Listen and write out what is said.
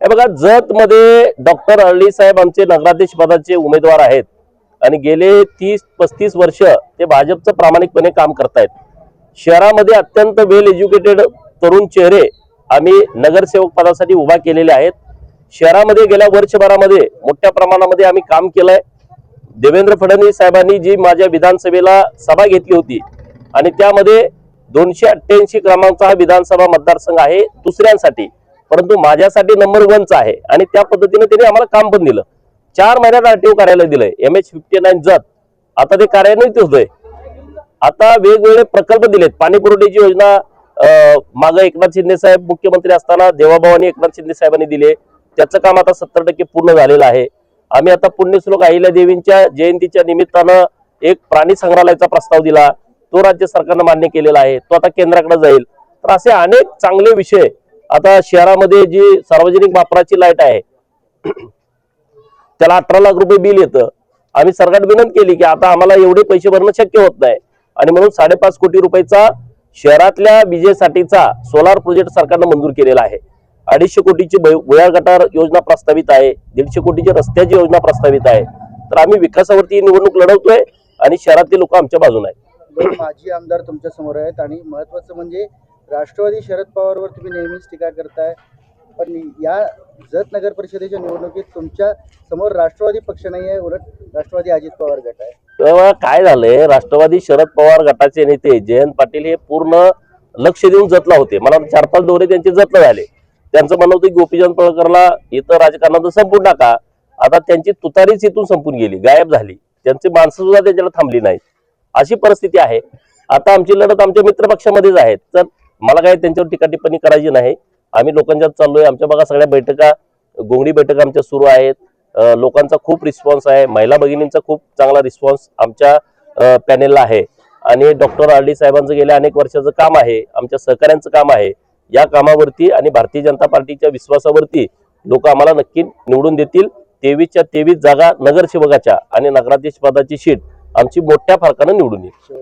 बघा जत मध्ये डॉक्टर अळली साहेब आमचे नगराध्यक्ष पदाचे उमेदवार आहेत. आणि गेले तीस पस्तीस वर्ष ते भाजपचं प्रामाणिकपणे काम करतायत. शहरामध्ये अत्यंत वेल एज्युकेटेड तरुण चेहरे आम्ही नगरसेवक पदासाठी उभा केलेले आहेत. शहरामध्ये गेल्या वर्षभरामध्ये मोठ्या प्रमाणामध्ये आम्ही काम केलंय. देवेंद्र फडणवीस साहेबांनी जी माझ्या विधानसभेला सभा घेतली होती आणि त्यामध्ये दोनशे अठ्ठ्याऐंशी क्रमांकचा हा विधानसभा मतदारसंघ आहे दुसऱ्यांसाठी. परंतु माझ्यासाठी नंबर वनचा आहे. आणि त्या पद्धतीने त्यांनी आम्हाला काम पण दिलं. चार महिन्यात आरटीओ कार्यालय दिलंय. M H fifty nine Jat. आता ते कार्यान्वित होतंय आता वेगवेगळे प्रकल्प दिलेत. पाणी पुरवठ्याची योजना माग एकनाथ शिंदे साहेब मुख्यमंत्री असताना देवाभावानी एकनाथ शिंदे साहेबांनी दिले त्याचं काम आता सत्तर टक्के पूर्ण झालेलं आहे. आम्ही आता पुण्यश्लोक अहिल्या देवींच्या जयंतीच्या निमित्तानं एक प्राणी संग्रहालयाचा प्रस्ताव दिला. तो राज्य सरकारनं मान्य केलेला आहे. तो आता केंद्राकडे जाईल. तर असे अनेक चांगले विषय आता शहरामध्ये जी सार्वजनिक वापराची लाइट आहे त्याला अठरा लाख रुपये बिल येतं. आम्ही सरकार विनंती केली की आता आम्हाला एवढे पैसे भरणं शक्य होत नाही. आणि म्हणून साडेपाच कोटी रुपयाचा शहरातल्या विजेसाठीचा सोलार प्रोजेक्ट सरकारनं मंजूर केलेला आहे. अडीचशे कोटीची भुयार गटार योजना प्रस्तावित आहे दीडशे कोटीची रस्त्याची योजना प्रस्तावित आहे. तर आम्ही विकासावरती निवडणूक लढवतोय आणि शहरातले लोक आमच्या बाजून आहेत. माजी आमदार तुमच्यासमोर आहेत आणि महत्वाचं म्हणजे राष्ट्रवादी शरद पवारवर तुम्ही नेहमीच टीका करताय. पण या जत नगर परिषदेच्या निवडणुकीत तुमच्यासमोर राष्ट्रवादी पक्ष नाही आहे उलट राष्ट्रवादी अजित पवार गट आहे. तेव्हा काय झालंय? राष्ट्रवादी शरद पवार गटाचे नेते जयंत पाटील हे पूर्ण लक्ष देऊन जतला होते. मला चार पाच दौरे त्यांचे जतला झाले. त्यांचं म्हणणं होतं की गोपीचंद पळकरला इथं राजकारणात संपून टाका. आता त्यांची तुतारीच इथून संपून गेली गायब झाली. त्यांची माणसं सुद्धा त्यांच्याला थांबली नाहीत. अशी परिस्थिती आहे. आता आमची लढत आमच्या मित्रपक्षामध्येच आहे. तर मला काही त्यांच्यावर टीका टिप्पणी करायची नाही. आम्ही लोकांच्यात चाललोय. आमच्या बघा सगळ्या बैठका गोंगडी बैठका आमच्या सुरू आहेत. लोकांचा खूप रिस्पॉन्स आहे. महिला भगिनींचा खूप चांगला रिस्पॉन्स आमच्या पॅनेलला आहे. आणि डॉक्टर आर डी साहेबांचं गेल्या अनेक वर्षाचं काम आहे. आमच्या सहकाऱ्यांचं काम आहे. या कामावरती आणि भारतीय जनता पार्टीच्या विश्वासावरती लोक आम्हाला नक्की निवडून देतील. तेवीसच्या तेवीस जागा नगरसेवकाच्या आणि नगराध्यक्ष पदाची शीट आमची मोठ्या फरकानं निवडून येईल.